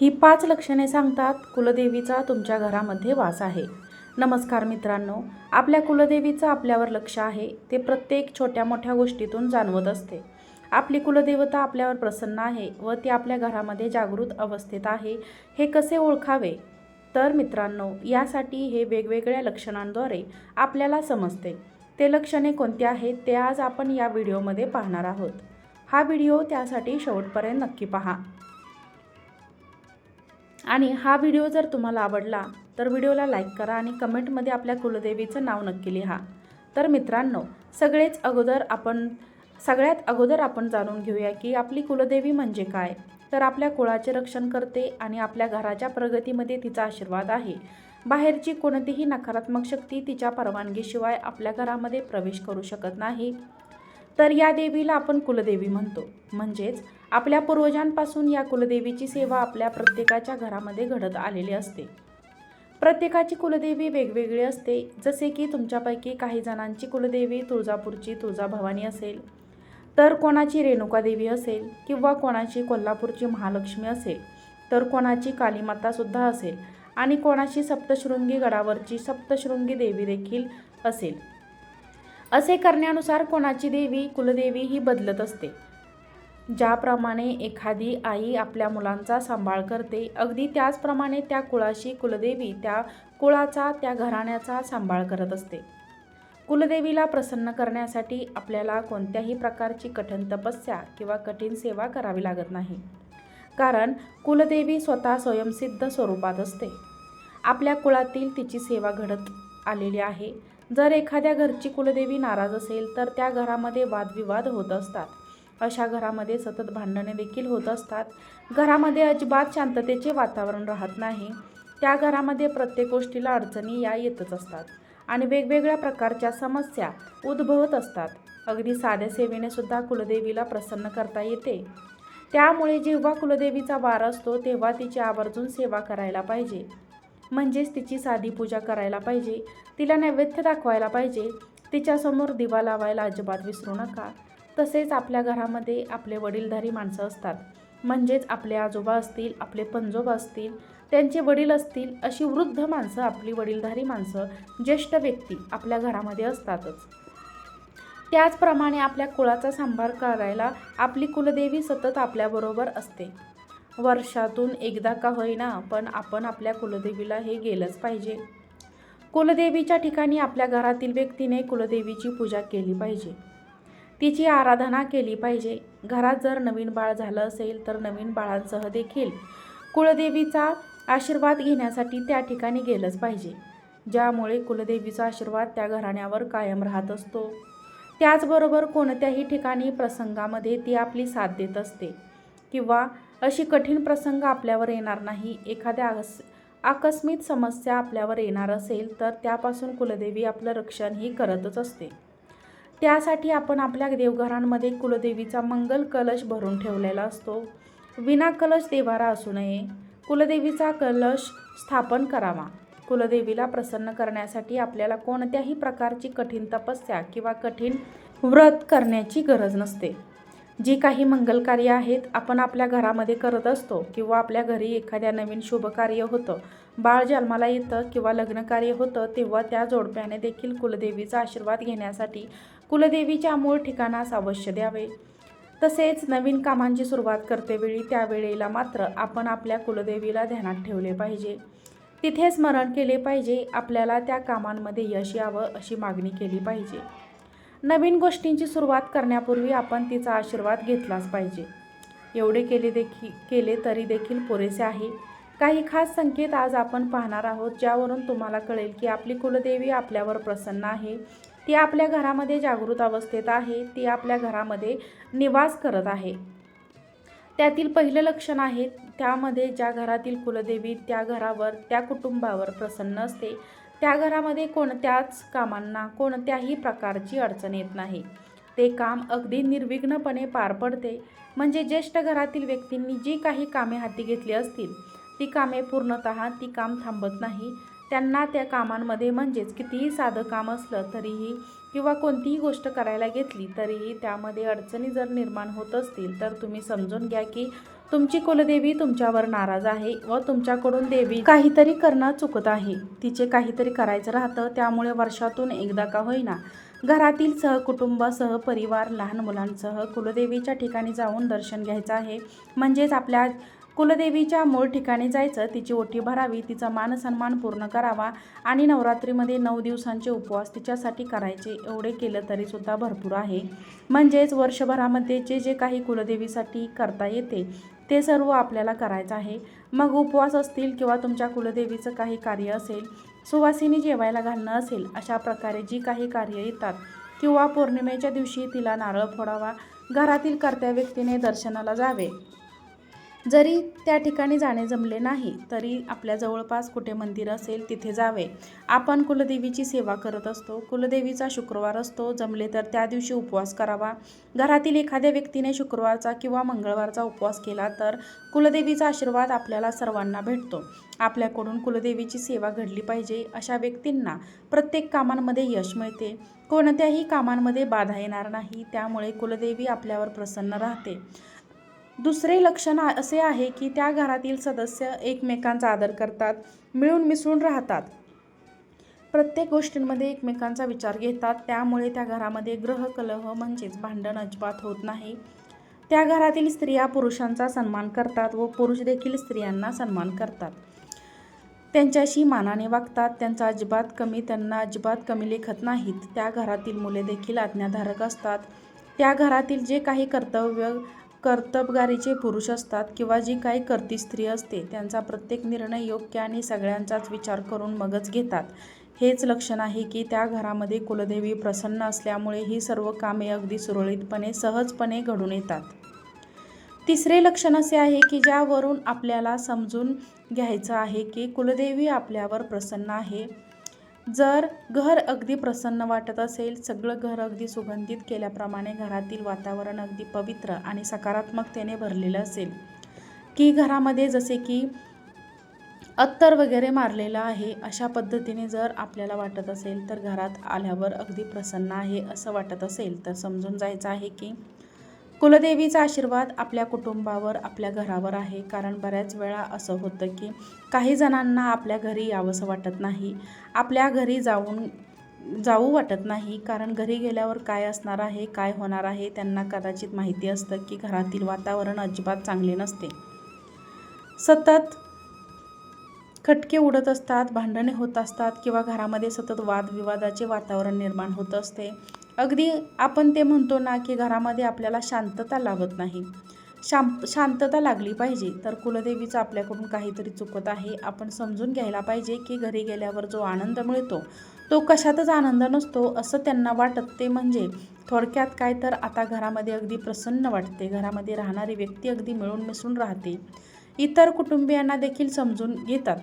ही पाच लक्षणे सांगतात कुलदेवीचा तुमच्या घरामध्ये वास आहे. नमस्कार मित्रांनो आपल्या कुलदेवीचं आपल्यावर लक्ष आहे ते प्रत्येक छोट्या मोठ्या गोष्टीतून जाणवत असते. आपली कुलदेवता आपल्यावर प्रसन्न आहे व ती आपल्या घरामध्ये जागृत अवस्थेत आहे हे कसे ओळखावे? तर मित्रांनो यासाठी हे वेगवेगळ्या लक्षणांद्वारे आपल्याला समजते. ते लक्षणे कोणती आहेत ते आज आपण या व्हिडिओमध्ये पाहणार आहोत. हा व्हिडिओ त्यासाठी शेवटपर्यंत नक्की पहा. आणि हा व्हिडिओ जर तुम्हाला आवडला तर व्हिडिओला लाईक करा आणि कमेंटमध्ये आपल्या कुलदेवीचं नाव नक्की लिहा. तर मित्रांनो सगळेच अगोदर आपण सगळ्यात अगोदर आपण जाणून घेऊया की आपली कुलदेवी म्हणजे काय? तर आपल्या कुळाचे रक्षण करते आणि आपल्या घराच्या प्रगतीमध्ये तिचा आशीर्वाद आहे. बाहेरची कोणतीही नकारात्मक शक्ती तिच्या परवानगीशिवाय आपल्या घरामध्ये प्रवेश करू शकत नाही. तर या देवीला आपण कुलदेवी म्हणतो. म्हणजेच आपल्या पूर्वजांपासून या कुलदेवीची सेवा आपल्या प्रत्येकाच्या घरामध्ये घडत आलेली असते. प्रत्येकाची कुलदेवी वेगवेगळी असते. जसे की तुमच्यापैकी काही जणांची कुलदेवी तुळजापूरची तुळजाभवानी असेल तर कोणाची रेणुकादेवी असेल किंवा कोणाची कोल्हापूरची महालक्ष्मी असेल तर कोणाची कालीमातासुद्धा असेल आणि कोणाची सप्तशृंगी गडावरची सप्तशृंगी देवी देखील असेल. असे करण्यानुसार कोणाची देवी कुलदेवी ही बदलत असते. ज्याप्रमाणे एखादी आई आपल्या मुलांचा सांभाळ करते अगदी त्याचप्रमाणे त्या कुळाशी कुलदेवी त्या कुळाचा त्या घराण्याचा सांभाळ करत असते. कुलदेवीला प्रसन्न करण्यासाठी आपल्याला कोणत्याही प्रकारची कठीण तपस्या किंवा कठीण सेवा करावी लागत नाही. कारण कुलदेवी स्वतः स्वयंसिद्ध स्वरूपात असते. आपल्या कुळातील तिची सेवा घडत आलेली आहे. जर एखाद्या घरची कुलदेवी नाराज असेल तर त्या घरामध्ये वादविवाद होत असतात. अशा घरामध्ये सतत भांडणे देखील होत असतात. घरामध्ये अजिबात शांततेचे वातावरण राहत नाही. त्या घरामध्ये प्रत्येक गोष्टीला अडचणी या येतच असतात आणि वेगवेगळ्या प्रकारच्या समस्या उद्भवत असतात. अगदी साध्या सेवेने सुद्धा कुलदेवीला प्रसन्न करता येते. त्यामुळे जेव्हा कुलदेवीचा वार असतो तेव्हा तिची आवर्जून सेवा करायला पाहिजे. म्हणजेच तिची साधी पूजा करायला पाहिजे तिला नैवेद्य दाखवायला पाहिजे तिच्यासमोर दिवा लावायला अजिबात विसरू नका. तसेच आपल्या घरामध्ये आपले वडीलधारी माणसं असतात. म्हणजेच आपले आजोबा असतील आपले पंजोबा असतील त्यांचे वडील असतील अशी वृद्ध माणसं आपली वडीलधारी माणसं ज्येष्ठ व्यक्ती आपल्या घरामध्ये असतातच. त्याचप्रमाणे आपल्या कुळाचा सांभाळ करायला आपली कुलदेवी सतत आपल्याबरोबर असते. वर्षातून एकदा का होईना पण आपण आपल्या कुलदेवीला हे गेलंच पाहिजे. कुलदेवीच्या ठिकाणी आपल्या घरातील व्यक्तीने कुलदेवीची पूजा केली पाहिजे. तिची आराधना केली पाहिजे. घरात जर नवीन बाळ झालं असेल तर नवीन बाळांसह देखील कुलदेवीचा आशीर्वाद घेण्यासाठी त्या ठिकाणी गेलंच पाहिजे. ज्यामुळे कुलदेवीचा आशीर्वाद त्या घराण्यावर कायम राहत असतो. त्याचबरोबर कोणत्याही ठिकाणी प्रसंगामध्ये ती आपली साथ देत असते किंवा अशी कठीण प्रसंग आपल्यावर येणार नाही. एखाद्या अकस आकस्मिक समस्या आपल्यावर येणार असेल तर त्यापासून कुलदेवी आपलं रक्षणही करतच असते. त्यासाठी आपण आपल्या देवघरांमध्ये कुलदेवीचा मंगल कलश भरून ठेवलेला असतो. विना कलश देवारा असू नये. कुलदेवीचा कलश स्थापन करावा. कुलदेवीला प्रसन्न करण्यासाठी आपल्याला कोणत्याही प्रकारची कठीण तपस्या किंवा कठीण व्रत करण्याची गरज नसते. जी काही मंगल कार्य आहेत आपण आपल्या घरामध्ये करत असतो किंवा आपल्या घरी एखाद्या नवीन शुभकार्य होतं बाळ जन्माला येतं किंवा लग्न कार्य होतं तेव्हा त्या जोडप्याने देखील कुलदेवीचा आशीर्वाद घेण्यासाठी कुलदेवीच्या मूळ ठिकाणास अवश्य द्यावे. तसेच नवीन कामांची सुरुवात करतेवेळी त्यावेळेला मात्र आपण आपल्या कुलदेवीला ध्यानात ठेवले पाहिजे. तिथे स्मरण केले पाहिजे आपल्याला त्या कामांमध्ये यश यावं अशी मागणी केली पाहिजे. नवीन गोष्टींची सुरुवात करण्यापूर्वी आपण तिचा आशीर्वाद घेतलाच पाहिजे. एवढे केले देखील केले तरी देखील पुरेसे आहे. काही खास संकेत आज आपण पाहणार आहोत ज्यावरून तुम्हाला कळेल की आपली कुलदेवी आपल्यावर प्रसन्न आहे. ती आपल्या घरामध्ये जागृत अवस्थेत आहे. ती आपल्या घरामध्ये निवास करत आहे. त्यातील पहिलं लक्षण आहे त्यामध्ये ज्या घरातील कुलदेवी त्या घरावर त्या कुटुंबावर प्रसन्न असते. त्या घरामध्ये कोणत्याच कामांना कोणत्याही प्रकारची अडचण येत नाही. ते काम अगदी निर्विघ्नपणे पार पडते. म्हणजे ज्येष्ठ घरातील व्यक्तींनी जी काही कामे हाती घेतली असतील ती कामे पूर्णतः ती काम थांबत नाही. त्यांना त्या कामांमध्ये म्हणजेच कितीही साधं काम असलं तरीही किंवा कोणतीही गोष्ट करायला घेतली तरीही त्यामध्ये अडचणी जर निर्माण होत असतील तर तुम्ही समजून घ्या की तुमची कुलदेवी तुमच्यावर नाराज आहे व तुमच्याकडून देवी काहीतरी करणं चुकत आहे. तिचे काहीतरी करायचं राहतं त्यामुळे वर्षातून एकदा का होईना घरातील सहकुटुंब सहपरिवार लहान मुलांसह कुलदेवीच्या ठिकाणी जाऊन दर्शन घ्यायचं आहे. म्हणजेच आपल्या कुलदेवीच्या मूळ ठिकाणी जायचं तिची ओटी भरावी तिचा मानसन्मान पूर्ण करावा आणि नवरात्रीमध्ये नऊ दिवसांचे उपवास तिच्यासाठी करायचे एवढे केलं तरीसुद्धा भरपूर आहे. म्हणजेच वर्षभरामध्ये जे जे काही कुलदेवीसाठी करता येते ते सर्व आपल्याला करायचं आहे. मग उपवास असतील किंवा तुमच्या कुलदेवीचं काही कार्य असेल सुवासिनी जेवायला घालणं असेल अशा प्रकारे जी काही कार्य येतात किंवा पौर्णिमेच्या दिवशी तिला नारळ फोडावा घरातील कर्त्या व्यक्तीने दर्शनाला जावे. जरी त्या ठिकाणी जाणे जमले नाही तरी आपल्या जवळपास कुठे मंदिर असेल तिथे जावे. आपण कुलदेवीची सेवा करत असतो. कुलदेवीचा शुक्रवार असतो. जमले तर त्या दिवशी उपवास करावा. घरातील एखाद्या व्यक्तीने शुक्रवारचा किंवा मंगळवारचा उपवास केला तर कुलदेवीचा आशीर्वाद आपल्याला सर्वांना भेटतो. आपल्याकडून कुलदेवीची सेवा घडली पाहिजे अशा व्यक्तींना प्रत्येक कामांमध्ये यश मिळते. कोणत्याही कामांमध्ये बाधा येणार नाही. त्यामुळे कुलदेवी आपल्यावर प्रसन्न राहते. दुसरे लक्षण असे आहे की त्या घरातील सदस्य एकमेकांचा आदर करतात मिळून मिसळून राहतात. प्रत्येक गोष्टींमध्ये एकमेकांचा विचार घेतात त्यामुळे त्या घरामध्ये ग्रहकलह म्हणजेच भांडण अजिबात होत नाही. त्या घरातील स्त्रिया पुरुषांचा सन्मान करतात व पुरुष देखील स्त्रियांना सन्मान करतात. त्यांच्याशी मानाने वागतात त्यांचा अजिबात कमी त्यांना अजिबात कमी लेखत नाहीत. त्या घरातील मुले देखील आज्ञाधारक असतात. त्या घरातील जे काही कर्तव्य कर्तबगारीचे पुरुष असतात किंवा जी काही करती स्त्री असते त्यांचा प्रत्येक निर्णय योग्य आणि सगळ्यांचाच विचार करून मगच घेतात. हेच लक्षण आहे की त्या घरामध्ये कुलदेवी प्रसन्न असल्यामुळे ही सर्व कामे अगदी सुरळीतपणे सहजपणे घडून येतात. तिसरे लक्षण असे आहे की ज्यावरून आपल्याला समजून घ्यायचं आहे की कुलदेवी आपल्यावर प्रसन्न आहे. जर घर अगदी प्रसन्न वाटत असेल सगळं घर अगदी सुगंधित केल्याप्रमाणे घरातील वातावरण अगदी पवित्र आणि सकारात्मकतेने भरलेलं असेल. की घरामध्ये जसे की अत्तर वगैरे मारलेलं आहे अशा पद्धतीने जर आपल्याला वाटत असेल तर घरात आल्यावर अगदी प्रसन्न आहे असं वाटत असेल तर समजून जायचं आहे की कुलदेवीचा आशीर्वाद आपल्या कुटुंबावर आपल्या घरावर आहे. कारण बऱ्याच वेळा असं होतं की काही जणांना आपल्या घरी यावंसं वाटत नाही. आपल्या घरी जाऊन जाऊ वाटत नाही. कारण घरी गेल्यावर काय असणार आहे काय होणार आहे त्यांना कदाचित माहिती असतं की घरातील वातावरण अजिबात चांगले नसते. सतत खटके उडत असतात भांडणे होत असतात किंवा घरामध्ये सतत वादविवादाचे वातावरण निर्माण होत असते. अगदी आपण ते म्हणतो ना की घरामध्ये आपल्याला शांतता लागत नाही. शां शांतता लागली पाहिजे तर कुलदेवीचं आपल्याकडून काहीतरी चुकत आहे. आपण समजून घ्यायला पाहिजे की घरी गेल्यावर जो आनंद मिळतो तो कशातच आनंद नसतो असं त्यांना वाटत. ते म्हणजे थोडक्यात काय तर आता घरामध्ये अगदी प्रसन्न वाटते. घरामध्ये राहणारी व्यक्ती अगदी मिळून मिसळून राहते. इतर कुटुंबियांना देखील समजून घेतात.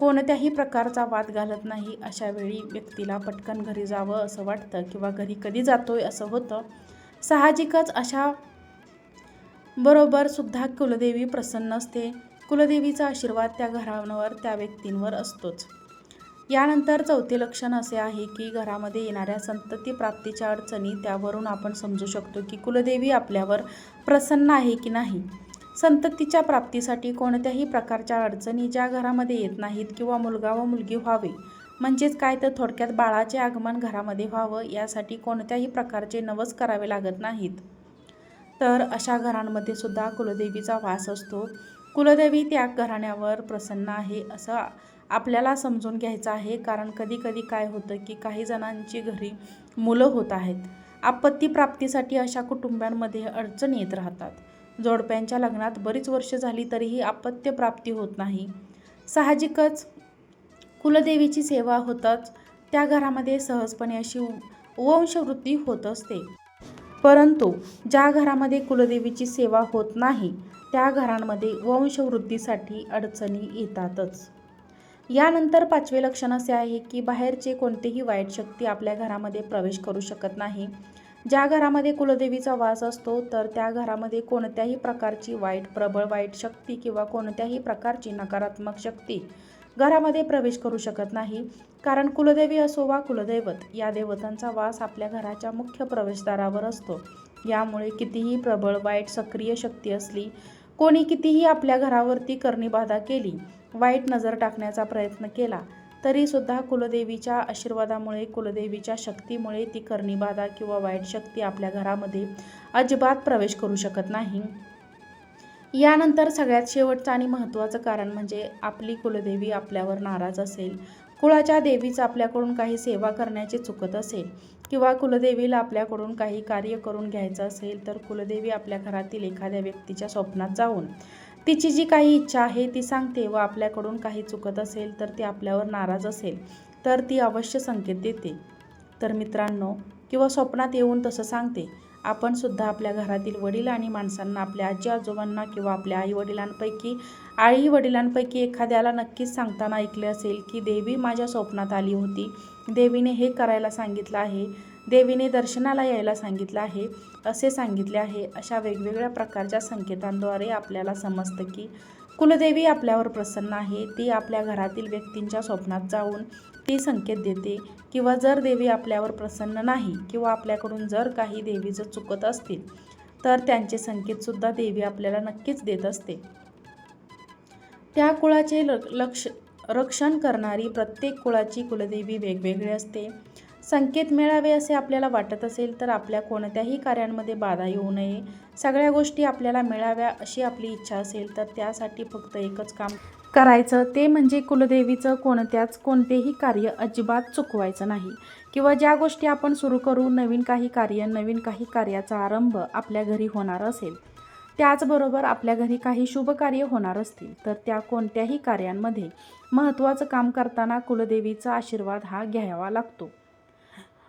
कोणत्याही प्रकारचा वाद घालत नाही अशा वेळी व्यक्तीला पटकन घरी जावं असं वाटतं किंवा घरी कधी जातोय असं होतं. साहजिकच अशा बरोबर सुद्धा कुलदेवी प्रसन्न असते. कुलदेवीचा आशीर्वाद त्या घरांवर त्या व्यक्तींवर असतोच. यानंतर चौथे लक्षण असे आहे की घरामध्ये येणाऱ्या संतती प्राप्तीच्या अडचणी त्यावरून आपण समजू शकतो की कुलदेवी आपल्यावर प्रसन्न आहे की नाही. संततीच्या प्राप्तीसाठी कोणत्याही प्रकारच्या अडचणी ज्या घरामध्ये येत नाहीत किंवा मुलगा व मुलगी व्हावे म्हणजेच काय तर थोडक्यात बाळाचे आगमन घरामध्ये व्हावं यासाठी कोणत्याही प्रकारचे नवस करावे लागत नाहीत. तर अशा घरांमध्ये सुद्धा कुलदेवीचा वास असतो. कुलदेवी त्या घराण्यावर प्रसन्न आहे असं आपल्याला समजून घ्यायचं आहे. कारण कधी कधी काय होतं की काही जणांची घरी मुलं होत आहेत. आपत्ती प्राप्तीसाठी अशा कुटुंबांमध्ये अडचणी येत राहतात. जोडप्यांच्या लग्नात बरीच वर्ष झाली तरीही अपत्य प्राप्ती होत नाही. साहजिकच कुलदेवीची सेवा होताच त्या घरामध्ये सहजपणे अशी वंशवृत्ती होत असते. परंतु ज्या घरामध्ये कुलदेवीची सेवा होत नाही त्या घरांमध्ये वंशवृद्धीसाठी अडचणी येतातच. यानंतर पाचवे लक्षण असे आहे की बाहेरचे कोणतेही वाईट शक्ती आपल्या घरामध्ये प्रवेश करू शकत नाही. ज्या घरामध्ये कुलदेवीचा वास असतो तर त्या घरामध्ये कोणत्याही प्रकारची वाईट प्रबळ वाईट शक्ती किंवा कोणत्याही प्रकारची नकारात्मक शक्ती घरामध्ये प्रवेश करू शकत नाही. कारण कुलदेवी असो वा कुलदैवत या देवतांचा वास आपल्या घराच्या मुख्य प्रवेशद्वारावर असतो. यामुळे कितीही प्रबळ वाईट सक्रिय शक्ती असली कोणी कितीही आपल्या घरावरती करणीबाधा केली वाईट नजर टाकण्याचा प्रयत्न केला तरीसुद्धा कुलदेवीच्या आशीर्वादामुळे कुलदेवीच्या शक्तीमुळे ती कर्णीबाधा किंवा वाईट शक्ती आपल्या घरामध्ये अजिबात प्रवेश करू शकत नाही. यानंतर सगळ्यात शेवटचं आणि महत्त्वाचं कारण म्हणजे आपली कुलदेवी आपल्यावर नाराज असेल. कुळाच्या देवीचं आपल्याकडून काही सेवा करण्याची चुकत असेल किंवा कुलदेवीला आपल्याकडून काही कार्य करून घ्यायचं असेल तर कुलदेवी आपल्या घरातील एखाद्या व्यक्तीच्या स्वप्नात जाऊन तिची जी काही इच्छा आहे ती सांगते व आपल्याकडून काही चुकत असेल तर ती आपल्यावर नाराज असेल तर ती अवश्य संकेत देते. तर मित्रांनो किंवा स्वप्नात येऊन तसं सांगते आपण सुद्धा आपल्या घरातील वडील आणि माणसांना आपल्या आजी आजोबांना किंवा आपल्या आई वडिलांपैकी आई वडिलांपैकी एखाद्याला नक्कीच सांगताना ऐकले असेल की देवी माझ्या स्वप्नात आली होती. देवीने हे करायला सांगितलं आहे. देवीने दर्शनाला यायला सांगितलं आहे असे सांगितले आहे. अशा वेगवेगळ्या प्रकारच्या संकेतांद्वारे आपल्याला समजतं की कुलदेवी आपल्यावर प्रसन्न आहे. ती आपल्या घरातील व्यक्तींच्या स्वप्नात जाऊन ती संकेत देते किंवा जर देवी आपल्यावर प्रसन्न नाही किंवा आपल्याकडून जर काही देवीचं चुकत असतील तर त्यांचे संकेतसुद्धा देवी आपल्याला नक्कीच देत असते. त्या कुळाचे ल लक्ष रक्षण करणारी प्रत्येक कुळाची कुलदेवी वेगवेगळी असते. संकेत मिळावे असे आपल्याला वाटत असेल तर आपल्या कोणत्याही कार्यांमध्ये बाधा येऊ नये. सगळ्या गोष्टी आपल्याला मिळाव्या अशी आपली इच्छा असेल तर त्यासाठी फक्त एकच काम करायचं. ते म्हणजे कुलदेवीचं कोणत्याच कोणतेही कार्य अजिबात चुकवायचं नाही. किंवा ज्या गोष्टी आपण सुरू करू नवीन काही कार्य नवीन काही कार्याचा आरंभ आपल्या घरी होणार असेल. त्याचबरोबर आपल्या घरी काही शुभ कार्य होणार असतील तर त्या कोणत्याही कार्यांमध्ये महत्त्वाचं काम करताना कुलदेवीचा आशीर्वाद हा घ्यावा लागतो.